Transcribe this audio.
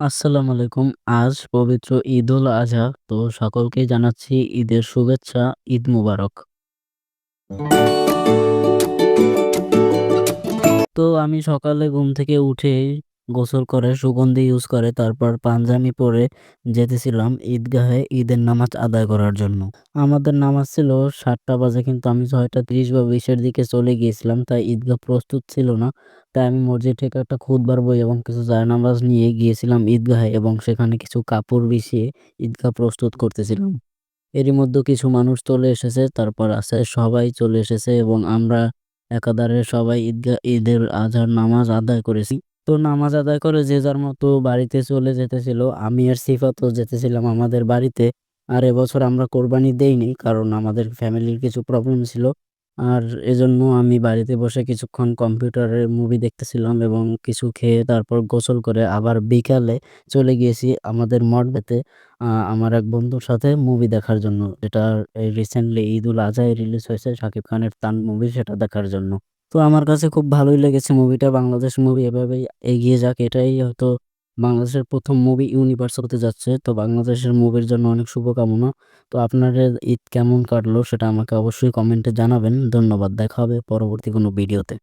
আসসালামু আলাইকুম। আজ পবিত্র ঈদ উল আজহা। তো সকলকে জানাচ্ছি ঈদের শুভেচ্ছা, ঈদ মুবারক। তো আমি সকালে ঘুম থেকে উঠেই গোসল করে, সুগন্ধি ইউজ করে, তারপর পাঞ্জাবি পরে যেতেছিলাম ঈদগাহে ঈদের নামাজ আদায় করার জন্য। আমাদের নামাজ ছিল ৭ঃ০০ বাজে কিন্তু আমি ৬ঃ৩০ বা বিশের দিকে চলে গিয়েছিলাম। তাই ঈদগাহ প্রস্তুত ছিল না। তাই আমি মসজিদ থেকে একটা খুতবার বই এবং কিছু জায়নামাজ নিয়ে গিয়েছিলাম ঈদগাহে এবং সেখানে কিছু কাপড় বিছিয়ে ঈদগাহ প্রস্তুত করতেছিলাম। এরই মধ্যে কিছু মানুষ চলে এসেছে, তারপর আস্তে সবাই চলে এসেছে এবং আমরা একাধারে সবাই ঈদগাহ ঈদের আজহার নামাজ আদায় করেছি। তো নামাজ আদায় করে যে যার মতো বাড়িতে চলে যেতেছিল। আমি আর সিফাতও যেতেছিলাম আমাদের বাড়িতে। আর এবছর আমরা কোরবানি দেইনি, কারণ আমাদের ফ্যামিলির কিছু প্রবলেম ছিল। আর এজন্য আমি বাড়িতে বসে কিছুক্ষণ কম্পিউটারে মুভি দেখতেছিলাম এবং কিছু খেয়ে তারপর গোসল করে আবার বিকালে চলে গিয়েছি আমাদের মঠবেতে আমার এক বন্ধুর সাথে মুভি দেখার জন্য। যেটা রিসেন্টলি ঈদুল আজহায় রিলিজ হয়েছে শাকিব খানের 'তান' মুভি সেটা দেখার জন্য। তো আমার কাছে খুব ভালোই লেগেছে মুভিটা। বাংলাদেশ মুভি এভাবেই এগিয়ে যাক, এটাই হয়তো বাংলাদেশের প্রথম মুভি ইউনিভার্স হতে যাচ্ছে। তো বাংলাদেশের মুভির জন্য অনেক শুভকামনা। তো আপনাদের ঈদ কেমন কাটলো সেটা আমাকে অবশ্যই কমেন্টে জানাবেন। ধন্যবাদ। দেখা হবে পরবর্তী কোনো ভিডিওতে।